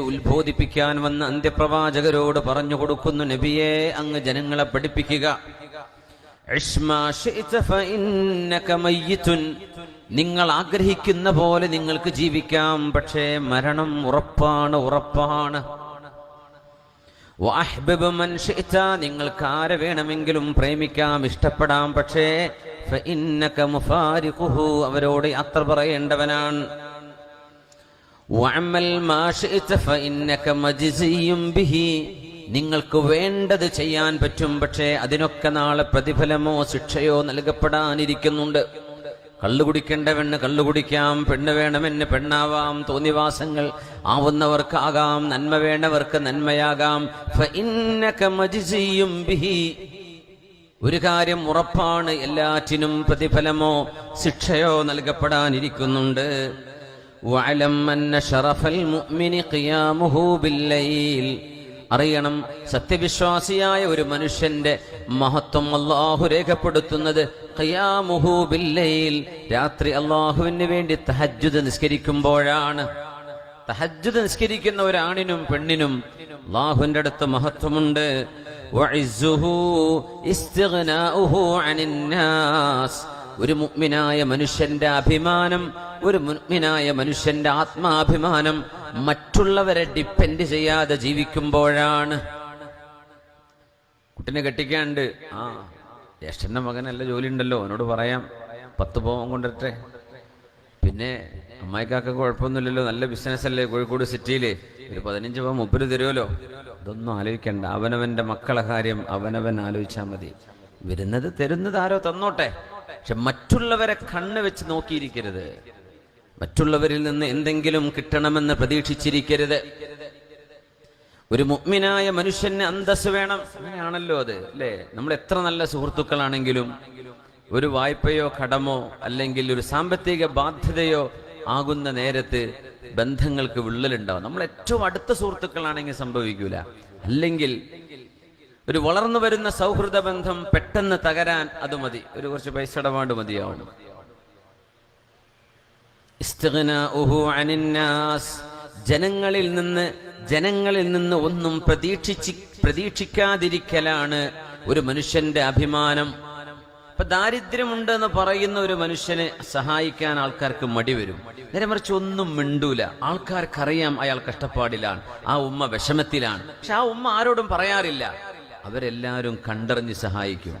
ഉത്ബോധിപ്പിക്കാൻ വന്ന അന്ത്യപ്രവാചകരോട് പറഞ്ഞു കൊടുക്കുന്നു നബിയെ അങ്ങ് ജനങ്ങളെ പഠിപ്പിക്കുക. നിങ്ങൾ ആഗ്രഹിക്കുന്ന പോലെ നിങ്ങൾക്ക് ജീവിക്കാം പക്ഷേ മരണം ഉറപ്പാണ് ഉറപ്പാണ്. നിങ്ങൾക്ക് ആരെ വേണമെങ്കിലും പ്രേമിക്കാം ഇഷ്ടപ്പെടാം പക്ഷേ. അവരോട് യാത്ര പറയേണ്ടവനാണ് വഅമൽ മാ شئت ഫഇന്നക മജ്സിയും ബിഹി. നിങ്ങൾക്ക് വേണ്ടത് ചെയ്യാൻ പറ്റും പക്ഷേ അതിനൊക്കെ നാളെ പ്രതിഫലമോ ശിക്ഷയോ നൽകപ്പെടാനിരിക്കുന്നുണ്ട്. കള്ളു കുടിക്കേണ്ടവന് കള്ളു കുടിക്കാം പെണ്ണ് വേണമെന്ന് പെണ്ണാവാം തോന്നിവാസങ്ങൾ ആവുന്നവർക്കാകാം നന്മ വേണ്ടവർക്ക് നന്മയാകാം. ഒരു കാര്യം ഉറപ്പാണ് എല്ലാറ്റിനും പ്രതിഫലമോ ശിക്ഷയോ നൽകപ്പെടാനിരിക്കുന്നുണ്ട്. വഅലം അന്ന ശറഫൽ മുഅ്മിനി ഖിയാമുഹു ബില്ലൈൽ. അറിയണം സത്യവിശ്വാസിയായ ഒരു മനുഷ്യന്റെ മഹത്വം അള്ളാഹു രേഖപ്പെടുത്തുന്നത് ഖിയാമുഹു ബില്ലൈൽ. രാത്രി അള്ളാഹുവിന് വേണ്ടി തഹജ്ജുദ് നിസ്കരിക്കുമ്പോഴാണ്. തഹജ്ജുദ് നിസ്കരിക്കുന്ന ഒരാണിനും പെണ്ണിനും അള്ളാഹുവിന്റെ അടുത്ത് മഹത്വമുണ്ട്. വഇസ്സുഹു ഇസ്തിഗ്നാഉഹു അനിന്നാസ്. ഒരു മുഅ്മിനായ മനുഷ്യന്റെ അഭിമാനം ഒരു മുഅ്മിനായ മനുഷ്യന്റെ ആത്മാഭിമാനം മറ്റുള്ളവരെ ഡിപ്പെൻഡ് ചെയ്യാതെ ജീവിക്കുമ്പോഴാണ്. കുട്ടിനെ കെട്ടിക്കാണ്ട് ആ ജ്യേഷ്ഠന്റെ മകനല്ല ജോലി ഉണ്ടല്ലോ എന്നോട് പറയാം. പത്ത് പോവാൻ കൊണ്ടിട്ടെ പിന്നെ അമ്മായിക്കാക്ക കുഴപ്പമൊന്നുമില്ലല്ലോ നല്ല ബിസിനസ് അല്ലേ കോഴിക്കോട് സിറ്റിയിൽ ഒരു പതിനഞ്ച് പവൻ മുപ്പത് തരുമല്ലോ. ഇതൊന്നും ആലോചിക്കണ്ട അവനവന്റെ മക്കളെ കാര്യം അവനവൻ ആലോചിച്ചാൽ മതി. വരുന്നത് തരുന്നത് ആരോ തന്നോട്ടെ. പക്ഷെ മറ്റുള്ളവരെ കണ്ണ് വെച്ച് നോക്കിയിരിക്കരുത്. മറ്റുള്ളവരിൽ നിന്ന് എന്തെങ്കിലും കിട്ടണമെന്ന് പ്രതീക്ഷിച്ചിരിക്കരുത്. ഒരു മുഗ്മിനായ മനുഷ്യന് അന്തസ് വേണം. അങ്ങനെയാണല്ലോ അത് അല്ലേ? നമ്മൾ എത്ര നല്ല സുഹൃത്തുക്കളാണെങ്കിലും ഒരു വായ്പയോ കടമോ അല്ലെങ്കിൽ ഒരു സാമ്പത്തിക ബാധ്യതയോ ആകുന്ന നേരത്ത് ബന്ധങ്ങൾക്ക് വിള്ളലുണ്ടാവും. നമ്മൾ ഏറ്റവും അടുത്ത സുഹൃത്തുക്കളാണെങ്കിൽ സംഭവിക്കൂല. അല്ലെങ്കിൽ ഒരു വളർന്നു വരുന്ന സൗഹൃദ ബന്ധം പെട്ടെന്ന് തകരാൻ അത് മതി. ഒരു കുറച്ച് പൈസ ഇടപാട് മതിയാവണം. ജനങ്ങളിൽ നിന്ന് ജനങ്ങളിൽ നിന്ന് ഒന്നും പ്രതീക്ഷിച്ച് പ്രതീക്ഷിക്കാതിരിക്കലാണ് ഒരു മനുഷ്യന്റെ അഭിമാനം. ഇപ്പൊ ദാരിദ്ര്യമുണ്ട് എന്ന് പറയുന്ന ഒരു മനുഷ്യനെ സഹായിക്കാൻ ആൾക്കാർക്ക് മടി വരും. നേരെ മറിച്ച് ഒന്നും മിണ്ടൂല. ആൾക്കാർക്കറിയാം അയാൾ കഷ്ടപ്പാടിലാണ്. ആ ഉമ്മ വിഷമത്തിലാണ്. പക്ഷെ ആ ഉമ്മ ആരോടും പറയാറില്ല. അവരെല്ലാവരും കണ്ടറിഞ്ഞ് സഹായിക്കും.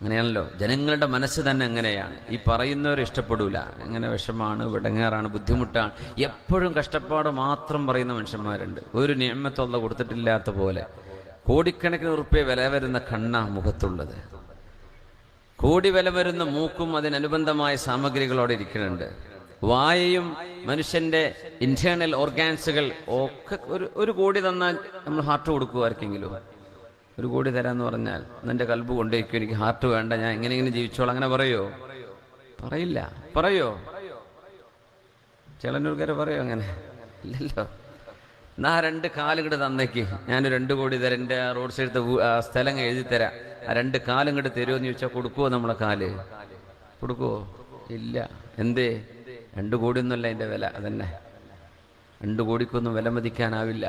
അങ്ങനെയാണല്ലോ? ജനങ്ങളുടെ മനസ്സ് തന്നെ അങ്ങനെയാണ്. ഈ പറയുന്നവർ ഇഷ്ടപ്പെടൂല. എങ്ങനെ വിഷമാണ് വിടങ്ങാറാണ് ബുദ്ധിമുട്ടാണ്. എപ്പോഴും കഷ്ടപ്പാട് മാത്രം പറയുന്ന മനുഷ്യന്മാരുണ്ട്. ഒരു നിയമത്തുള്ള കൊടുത്തിട്ടില്ലാത്ത പോലെ. കോടിക്കണക്കിന് ഉറുപ്പ്യ വില വരുന്ന കണ്ണ മുഖത്തുള്ളത്. കോടി വില വരുന്ന മൂക്കും അതിനനുബന്ധമായ സാമഗ്രികളോടെ ഇരിക്കുന്നുണ്ട്. വായയും മനുഷ്യന്റെ ഇന്റേണൽ ഓർഗാൻസുകൾ ഒക്കെ ഒരു ഒരു കോടി തന്നാൽ നമ്മൾ ഹാർട്ട് കൊടുക്കുക ആർക്കെങ്കിലും ഒരു കോടി തരാന്ന് പറഞ്ഞാൽ നിന്റെ കൽബ് കൊണ്ടേക്കും എനിക്ക് ഹാർട്ട് വേണ്ട ഞാൻ എങ്ങനെ ഇങ്ങനെ ജീവിച്ചോളാം അങ്ങനെ പറയോ? പറയില്ല. പറയോ? ചിലനൂർക്കാരെ പറയോ അങ്ങനെ? ഇല്ലല്ലോ. എന്നാ രണ്ട് കാലുകിട്ട് തന്നേക്ക്. ഞാൻ രണ്ട് കോടി തരാം എന്റെ റോഡ് സൈഡത്തെ സ്ഥലം എഴുതി തരാം. ആ രണ്ട് കാലും ഇങ്ങോട്ട് തരുമോ ചോദിച്ചാൽ കൊടുക്കുവോ നമ്മളെ കാൽ? കൊടുക്കുമോ ഇല്ല. എന്തേ? രണ്ട് കോടിയൊന്നുമല്ല അതിന്റെ വില. അതന്നെ. രണ്ട് കോടിക്കൊന്നും വില മതിക്കാനാവില്ല.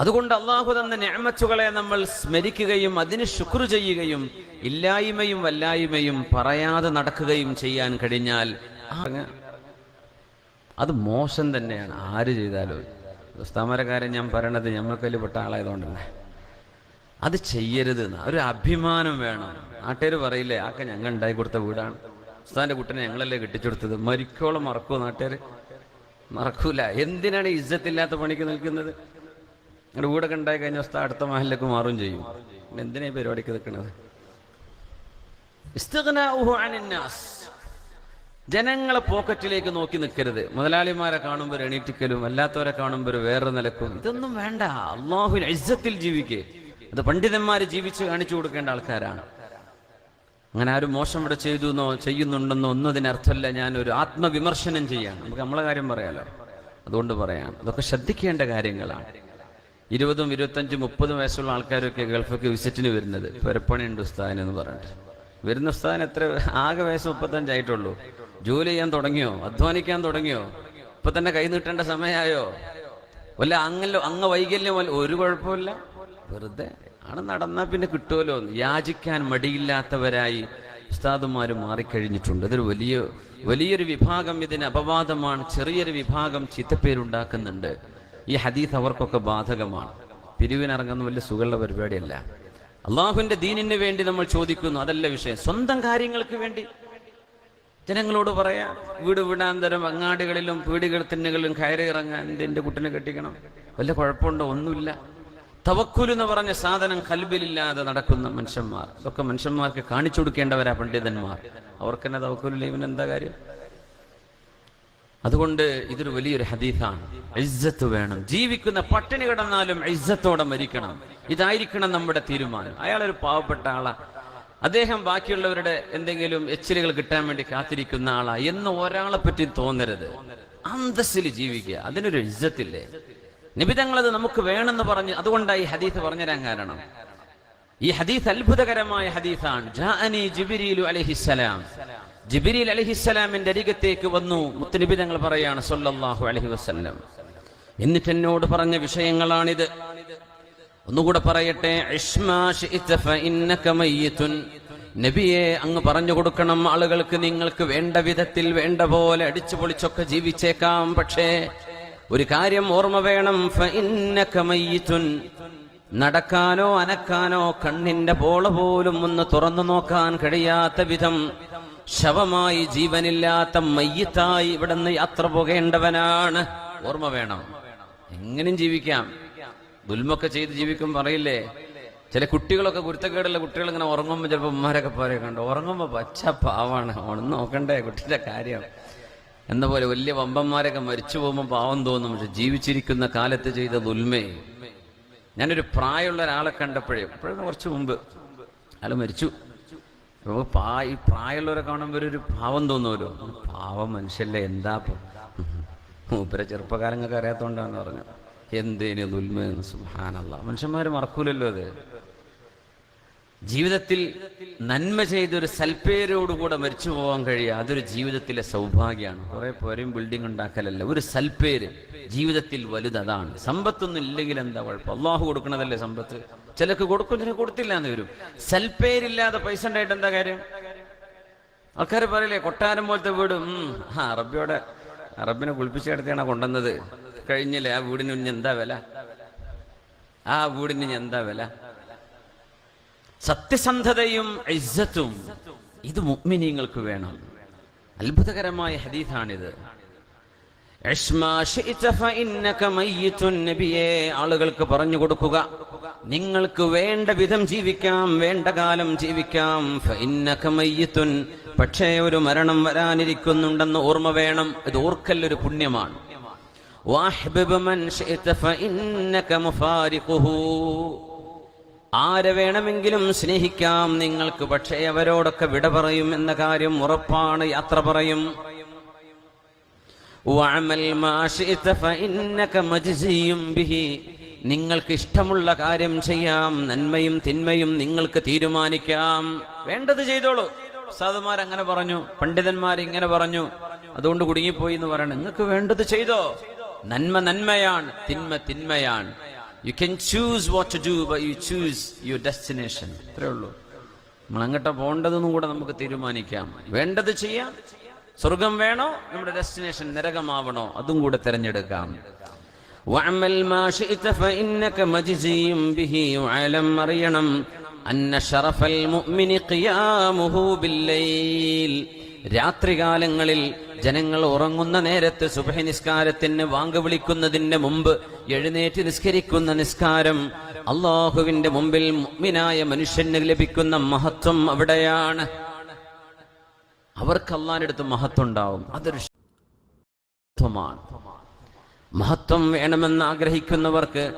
അതുകൊണ്ട് അള്ളാഹു തന്ന ഞാമച്ചുകളെ നമ്മൾ സ്മരിക്കുകയും അതിന് ശുക്ർ ചെയ്യുകയും ഇല്ലായ്മയും വല്ലായ്മയും പറയാതെ നടക്കുകയും ചെയ്യാൻ കഴിഞ്ഞാൽ അത് മോശം തന്നെയാണ്. ആര് ചെയ്താലും. കാര്യം ഞാൻ പറയണത് ഞമ്മക്കതിൽ പെട്ട ആളായതുകൊണ്ടല്ലേ അത് ചെയ്യരുത് ഒരു അഭിമാനം വേണം. നാട്ടുകാർ പറയില്ലേ ആക്കെ ഞങ്ങൾ ഉണ്ടാക്കി കൊടുത്ത വീടാണ്. ഉസ്താന്റെ കുട്ടനെ ഞങ്ങളല്ലേ കെട്ടിച്ചെടുത്തത് മരിക്കോളം മറക്കൂ നാട്ടുകാർ മറക്കൂല. എന്തിനാണ് ഇജ്ജത്തില്ലാത്ത പണിക്ക് നിൽക്കുന്നത്? നിങ്ങളുടെ വീടൊക്കെ ഉണ്ടായി കഴിഞ്ഞ അവസ്ഥ അടുത്ത മഹലിലേക്ക് മാറും ചെയ്യും. എന്തിനാ ഈ പരിപാടിക്ക് നിൽക്കുന്നത്. ജനങ്ങളെ പോക്കറ്റിലേക്ക് നോക്കി നിൽക്കരുത്. മുതലാളിമാരെ കാണുമ്പോൾ എണീറ്റിക്കലും അല്ലാത്തവരെ കാണുമ്പോൾ വേറെ നിലക്കും. ഇതൊന്നും വേണ്ട. അള്ളാഹുൽ ഇസ്സത്തിൽ ജീവിക്കേ. അത് പണ്ഡിതന്മാര് ജീവിച്ച് കാണിച്ചു കൊടുക്കേണ്ട ആൾക്കാരാണ്. അങ്ങനെ ആരും മോശം ഇവിടെ ചെയ്തു എന്നോ ചെയ്യുന്നുണ്ടെന്നോ ഒന്നും അതിനർത്ഥമല്ല. ഞാൻ ഒരു ആത്മവിമർശനം ചെയ്യാം നമുക്ക് നമ്മളെ കാര്യം പറയാലോ? അതുകൊണ്ട് പറയാം. അതൊക്കെ ശ്രദ്ധിക്കേണ്ട കാര്യങ്ങളാണ്. ഇരുപതും ഇരുപത്തഞ്ചും മുപ്പതും വയസ്സുള്ള ആൾക്കാരൊക്കെ ഗൾഫൊക്കെ വിസിറ്റിന് വരുന്നത്. പെരപ്പണിയുണ്ട് ഉസ്താദിനെന്ന് പറഞ്ഞിട്ട്. വരുന്ന ഉസ്താദിന് എത്ര ആകെ വയസ്സ് മുപ്പത്തഞ്ചായിട്ടുള്ളൂ ജോലി ചെയ്യാൻ തുടങ്ങിയോ? അധ്വാനിക്കാൻ തുടങ്ങിയോ? ഇപ്പൊ തന്നെ കൈ നീട്ടേണ്ട സമയമായോ? വല്ല അങ്ങല്ലോ അങ്ങ് വൈകല്യം ഒരു കുഴപ്പമില്ല. വെറുതെ ആണ് നടന്നാ പിന്നെ കിട്ടുമല്ലോ എന്ന്. യാചിക്കാൻ മടിയില്ലാത്തവരായി ഉസ്താദുമാർ മാറിക്കഴിഞ്ഞിട്ടുണ്ട്. അതൊരു വലിയ വലിയൊരു വിഭാഗം ഇതിന് അപവാദമാണ്. ചെറിയൊരു വിഭാഗം ചീത്തപ്പേരുണ്ടാക്കുന്നുണ്ട്. ഈ ഹദീസ് അവർക്കൊക്കെ ബാധകമാണ്. പിരിവിനിറങ്ങുന്ന വലിയ സുഖമുള്ള പരിപാടിയല്ല. അള്ളാഹുവിന്റെ ദീനിന് വേണ്ടി നമ്മൾ ചോദിക്കുന്നു അതല്ല വിഷയം. സ്വന്തം കാര്യങ്ങൾക്ക് വേണ്ടി. ജനങ്ങളോട് പറയാ വീട് വീടാന്തരം അങ്ങാടികളിലും പീടികൾ തിന്നുകളിലും കയറി ഇറങ്ങാൻ എന്റെ കുട്ടിനെ കെട്ടിക്കണം. വല്ല കുഴപ്പമുണ്ടോ? ഒന്നുമില്ല. തവക്കുൽ എന്ന് പറഞ്ഞ സാധനം കൽബിലില്ലാതെ നടക്കുന്ന മനുഷ്യന്മാർ. ഇതൊക്കെ മനുഷ്യന്മാർക്ക് കാണിച്ചു കൊടുക്കേണ്ടവരാ പണ്ഡിതന്മാർ. അവർക്കെന്നെ തവക്കുലില്ല. എന്താ കാര്യം? അതുകൊണ്ട് ഇതൊരു വലിയൊരു ഹദീഫാണ് ഇജ്ജത്ത് വേണം. ജീവിക്കുന്ന പട്ടിണി കിടന്നാലും ഇജ്ജത്തോടെ മരിക്കണം. ഇതായിരിക്കണം നമ്മുടെ തീരുമാനം. അയാളൊരു പാവപ്പെട്ട ആളാ. അദ്ദേഹം ബാക്കിയുള്ളവരുടെ എന്തെങ്കിലും എച്ചിലുകൾ കിട്ടാൻ വേണ്ടി കാത്തിരിക്കുന്ന ആളാ എന്ന് ഒരാളെ പറ്റി തോന്നരുത്. അന്തസ്സിൽ ജീവിക്കുക. അതിനൊരു ഇജ്ജത്തില്ലേ നിബിതങ്ങളത് നമുക്ക് വേണമെന്ന് പറഞ്ഞ് അതുകൊണ്ടാണ് ഈ ഹദീസ് പറഞ്ഞുതരാൻ കാരണം. ഈ ഹദീസ് അത്ഭുതകരമായ ഹദീസാണ്. ജിബ്രീൽ അലൈഹിസ്സലാമിന്റെ അരികത്തേക്ക് വന്നു. മുത്തനബി തങ്ങൾ പറയാണ് സൊല്ലാഹു അലഹി വസല്ലം. എന്നിട്ട് എന്നോട് പറഞ്ഞ വിഷയങ്ങളാണിത്. ഒന്നുകൂടെ പറയട്ടെ നബിയെ അങ്ങ് പറഞ്ഞു കൊടുക്കണം ആളുകൾക്ക് നിങ്ങൾക്ക് വേണ്ട വിധത്തിൽ വേണ്ട പോലെ അടിച്ചു പൊളിച്ചൊക്കെ ജീവിച്ചേക്കാം. പക്ഷേ ഒരു കാര്യം ഓർമ്മ വേണം നടക്കാനോ അനക്കാനോ കണ്ണിന്റെ പോള പോലും ഒന്ന് തുറന്നു നോക്കാൻ കഴിയാത്ത വിധം ശവമായി ജീവനില്ലാത്ത മയ്യത്തായി ഇവിടുന്ന് യാത്ര പോകേണ്ടവനാണ്. ഓർമ്മ വേണം. എങ്ങനെയും ജീവിക്കാം. ദുൽമൊക്കെ ചെയ്ത് ജീവിക്കും പറയില്ലേ? ചില കുട്ടികളൊക്കെ കുരുത്തക്കേടുള്ള കുട്ടികൾ ഇങ്ങനെ ഉറങ്ങുമ്പോൾ ചിലപ്പോൾ ഉമ്മാരൊക്കെ പറയും കണ്ടോ. ഉറങ്ങുമ്പോൾ പച്ച പാവാണ്. ഒന്നും നോക്കണ്ടേ കുട്ടിയുടെ കാര്യം. എന്ന പോലെ വലിയ വമ്പന്മാരൊക്കെ മരിച്ചു പോകുമ്പോൾ പാവം തോന്നും. പക്ഷെ ജീവിച്ചിരിക്കുന്ന കാലത്ത് ചെയ്ത ദുൽമേ. ഞാനൊരു പ്രായമുള്ള ഒരാളെ കണ്ടപ്പോഴേ ഇപ്പോഴും കുറച്ച് മുമ്പ്? അയാൾ മരിച്ചു. അപ്പോൾ പാ ഈ പ്രായമുള്ളവരെ കാണുമ്പോൾ ഒരു പാവം തോന്നുമല്ലോ. പാവം മനുഷ്യല്ലേ എന്താ മൂപ്പര ചെറുപ്പക്കാരങ്ങൾക്ക് അറിയാത്തോണ്ടാന്ന് പറഞ്ഞു എന്തേനു ദുൽമെന്ന് സുഹാനല്ല മനുഷ്യന്മാർ മറക്കൂലല്ലോ അത്. ജീവിതത്തിൽ നന്മ ചെയ്തൊരു സൽപ്പേരോടുകൂടെ മരിച്ചു പോകാൻ കഴിയുക അതൊരു ജീവിതത്തിലെ സൗഭാഗ്യമാണ്. കുറെ പേരും ബിൽഡിംഗ് ഉണ്ടാക്കലല്ല. ഒരു സൽപ്പേര് ജീവിതത്തിൽ വലുത് അതാണ്. സമ്പത്തൊന്നും ഇല്ലെങ്കിൽ എന്താ കുഴപ്പം? അള്ളാഹു കൊടുക്കണതല്ലേ സമ്പത്ത്? ചിലക്ക് കൊടുക്കും കൊടുത്തില്ല എന്ന് വരും. സൽപ്പേരില്ലാതെ പൈസ ഉണ്ടായിട്ട് എന്താ കാര്യം? ആൾക്കാർ പറയില്ലേ കൊട്ടാരം പോലത്തെ വീട്. ആ അറബിയോടെ അറബിനെ കുളിപ്പിച്ചെടുത്താണ് കൊണ്ടുവന്നത്. കഴിഞ്ഞില്ലേ ആ വീടിന് ഇനി എന്താ വില? ആ വീടിന് ഇനി എന്താ വില? സത്യസന്ധതയും ഇസ്സത്തും ഇത് മുഗ്മിനീങ്ങൾക്ക് വേണം. അത്ഭുതകരമായ ഹദീഥാണിത് ആളുകൾക്ക് പറഞ്ഞു കൊടുക്കുക. നിങ്ങൾക്ക് വേണ്ട വിധം ജീവിക്കാം വേണ്ട കാലം ജീവിക്കാം. പക്ഷേ ഒരു മരണം വരാനിരിക്കുന്നുണ്ടെന്ന് ഓർമ്മ വേണം. ഇത് ഓർക്കൽ ഒരു പുണ്യമാണ്. ആരെ വേണമെങ്കിലും സ്നേഹിക്കാം. നിങ്ങൾക്ക് പക്ഷേ അവരോടൊക്കെ വിട പറയും എന്ന കാര്യം ഉറപ്പാണ് യാത്ര പറയും. വഅമൽ മാ ബിഹി. നിങ്ങൾക്ക് ഇഷ്ടമുള്ള കാര്യം ചെയ്യാം. നന്മയും തിന്മയും നിങ്ങൾക്ക് തീരുമാനിക്കാം. വേണ്ടത് ചെയ്തോളൂ. സാധുമാർ അങ്ങനെ പറഞ്ഞു. പണ്ഡിതന്മാർ ഇങ്ങനെ പറഞ്ഞു. അതുകൊണ്ട് കുടുങ്ങിപ്പോയി എന്ന് പറയണം. നിങ്ങൾക്ക് വേണ്ടത് ചെയ്തോ. നന്മ നന്മയാണ് തിന്മ തിന്മയാണ്. You can choose what to do by you choose your destination അത്രേ ഉള്ളൂ. നമ്മൾ അങ്ങോട്ട് പോകേണ്ടതെന്നും കൂടെ നമുക്ക് തീരുമാനിക്കാം. വേണ്ടത് ചെയ്യാം. സ്വർഗം വേണോ? നമ്മുടെ ഡെസ്റ്റിനേഷൻ നരകമാവണോ? അതും കൂടെ തിരഞ്ഞെടുക്കാം. വഅമൽ മാ ശിഅത ഫഇന്നക മജ്സിയും ബിഹി വഅലം അറിയണം അന്ന ശറഫൽ മുഅ്മിനി ഖിയാമുഹു ബില്ലൈൽ. രാത്രികാലങ്ങളിൽ ജനങ്ങൾ ഉറങ്ങുന്ന നേരത്ത് സുബഹ നിസ്കാരത്തിന് വാങ്ക് വിളിക്കുന്നതിന് മുമ്പ് എഴുന്നേറ്റ് നിസ്കരിക്കുന്ന നിസ്കാരം അള്ളാഹുവിന്റെ മുമ്പിൽ മുഅ്മിനായ മനുഷ്യന് ലഭിക്കുന്ന മഹത്വം അവിടെയാണ്. അവർക്ക് അള്ളാഹിനടുത്ത് മഹത്വം ഉണ്ടാവും. അതൊരു മഹത്വം വേണമെന്ന് ആഗ്രഹിക്കുന്നവർക്ക്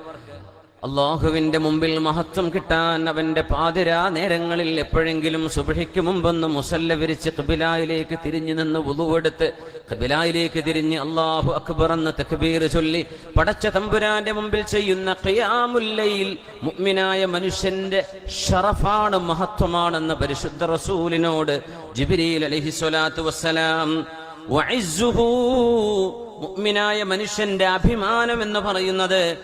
അള്ളാഹുവിന്റെ മുമ്പിൽ മഹത്വം കിട്ടാൻ അവന്റെ പാതിരാ നേരങ്ങളിൽ എപ്പോഴെങ്കിലും സുഭിക്ക് മുമ്പൊന്ന് മുസല്ല വിരിച്ച് കബിലായിലേക്ക് തിരിഞ്ഞു നിന്ന് ഉളുവെടുത്ത് കബിലായിലേക്ക് തിരിഞ്ഞ് അള്ളാഹു അക്ബർ എന്ന് തക്ബീർ ചൊല്ലി പടച്ച തമ്പുരാന്റെ മുമ്പിൽ ചെയ്യുന്ന ഖിയാമുല്ലയിൽ മുഗ്മിനായ മനുഷ്യന്റെ ഷറഫാണ് മഹത്വമാണെന്ന് പരിശുദ്ധ റസൂലിനോട് ജിബ്രീൽ അലഹിസ്വലാത്തു വസ്സലാം. മുഅ്മിനായ മനുഷ്യന്റെ അഭിമാനം എന്ന് പറയുന്നത്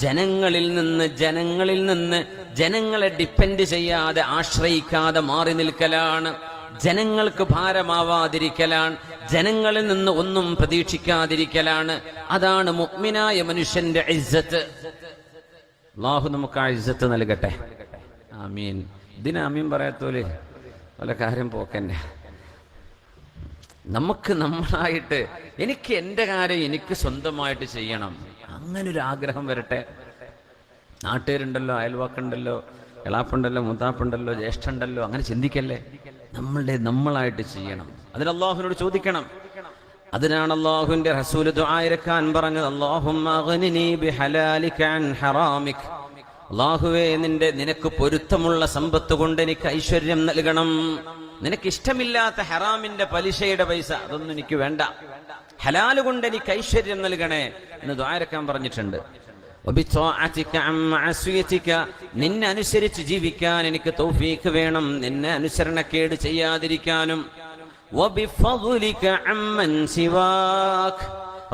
ജനങ്ങളിൽ നിന്ന് ജനങ്ങളിൽ നിന്ന് ജനങ്ങളെ ഡിപ്പെൻഡ് ചെയ്യാതെ ആശ്രയിക്കാതെ മാറി നിൽക്കലാണ്. ജനങ്ങൾക്ക് ഭാരമാവാതിരിക്കലാണ്. ജനങ്ങളിൽ നിന്ന് ഒന്നും പ്രതീക്ഷിക്കാതിരിക്കലാണ്. അതാണ് മുഅ്മിനായ മനുഷ്യന്റെ ഇസ്സത്ത്. അള്ളാഹു നമുക്ക് ആ ഇസ്സത്ത് നൽകട്ടെ. ആമീൻ. ഇതിന് ആമീൻ പറയാത്തോലെ പല കാര്യം പോക്കന്നെ. നമുക്ക് നമ്മളായിട്ട് എനിക്ക് എന്റെ കാര്യം എനിക്ക് സ്വന്തമായിട്ട് ചെയ്യണം. അങ്ങനെ ഒരു ആഗ്രഹം വരട്ടെ. നാട്ടുകാരുണ്ടല്ലോ അയൽവാക്കുണ്ടല്ലോ എളാപ്പുണ്ടല്ലോ മുത്താപ്പുണ്ടല്ലോ ജ്യേഷ്ഠുണ്ടല്ലോ അങ്ങനെ ചിന്തിക്കല്ലേ? നമ്മളുടെ നമ്മളായിട്ട് ചെയ്യണം. അതിന് അള്ളാഹുവിനോട് ചോദിക്കണം. അതിനാണ് അള്ളാഹുവിന്റെ റസൂൽ ദുആയിരക്കാൻ പറഞ്ഞത് അള്ളാഹുവേ നിന്റെ നിനക്ക് പൊരുത്തമുള്ള സമ്പത്ത് കൊണ്ട് എനിക്ക് ഐശ്വര്യം നൽകണം. നിനക്ക് ഇഷ്ടമില്ലാത്ത ഹറാമിന്റെ പലിശയുടെ പൈസ അതൊന്നും എനിക്ക് വേണ്ട. ഹലാൽ കൊണ്ട് എനിക്ക് ഐശ്വര്യം നൽകണേ എന്ന് ദ്വാരക്കാൻ പറഞ്ഞിട്ടുണ്ട്. നിന്നെ അനുസരിച്ച് ജീവിക്കാൻ എനിക്ക് തൗഫീഖ് വേണം. നിന്നെ അനുസരണക്കേട് ചെയ്യാതിരിക്കാനും.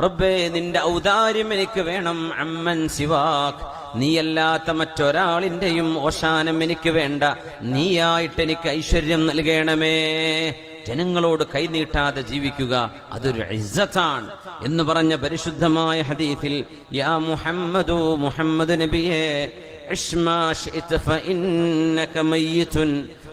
റബ്ബേ നിന്റെ ഔദാര്യം എനിക്ക് വേണം അമ്മൻ സിവാക് നീയല്ലാത്ത മറ്റൊരാളിന്റെയും ഓശാനം എനിക്ക് വേണ്ട. നീയായിട്ട് എനിക്ക് ഐശ്വര്യം നൽകണമേ. ജനങ്ങളോട് കൈനീട്ടാതെ ജീവിക്കുക അതൊരു ഇസ്സത്താണ് എന്ന് പറഞ്ഞ പരിശുദ്ധമായ ഹദീഫിൽ യാ മുഹമ്മദു മുഹമ്മദ് നബിയെ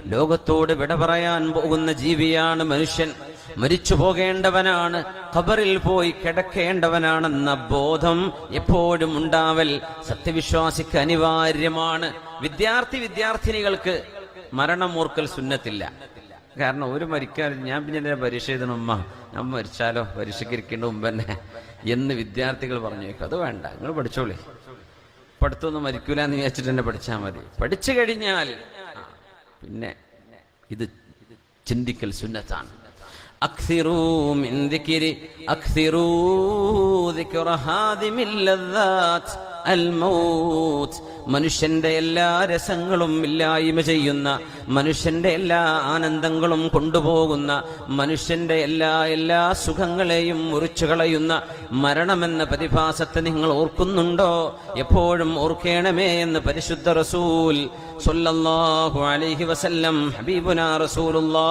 ലോകത്തോട് വിട പറയാൻ പോകുന്ന ജീവിയാണ് മനുഷ്യൻ. മരിച്ചു പോകേണ്ടവനാണ് ഖബറിൽ പോയി കിടക്കേണ്ടവനാണെന്ന ബോധം എപ്പോഴും ഉണ്ടാവൽ സത്യവിശ്വാസിക്ക് അനിവാര്യമാണ്. വിദ്യാർത്ഥി വിദ്യാർത്ഥിനികൾക്ക് മരണം ഓർക്കൽ സുന്നത്തില്ല. കാരണം ഒരു മരിക്കാൻ ഞാൻ പിന്നെ എന്തിനാ പരീക്ഷ എഴുതണമ്മ ഞാൻ മരിച്ചാലോ? പരീക്ഷയ്ക്ക് ഇരിക്കേണ്ട മുമ്പ് തന്നെ എന്ന് വിദ്യാർത്ഥികൾ പറഞ്ഞു. വെക്കും അത് വേണ്ട നിങ്ങൾ പഠിച്ചോളി. പഠിത്തമൊന്നും മരിക്കൂല എന്ന് വിചാരിച്ചിട്ട് തന്നെ പഠിച്ചാൽ മതി. പഠിച്ചു കഴിഞ്ഞാൽ പിന്നെ ഇത് ചിന്തിക്കൽ സുന്നത്താണ്. أكثروا من ذكر أكثروا ذكر هادم اللذات الموت മനുഷ്യന്റെ എല്ലാ രസങ്ങളും ഇല്ലായ്മ ചെയ്യുന്ന മനുഷ്യന്റെ എല്ലാ ആനന്ദങ്ങളും കൊണ്ടുപോകുന്ന മനുഷ്യന്റെ എല്ലാ എല്ലാ സുഖങ്ങളെയും മുറിച്ചു കളയുന്ന മരണമെന്ന പ്രതിഭാസത്തെ നിങ്ങൾ ഓർക്കുന്നുണ്ടോ എപ്പോഴും ഓർക്കേണമേ എന്ന് പരിശുദ്ധ റസൂൽ സല്ലല്ലാഹു അലൈഹി വസല്ലം ഹബീബുന റസൂലുള്ളാഹ്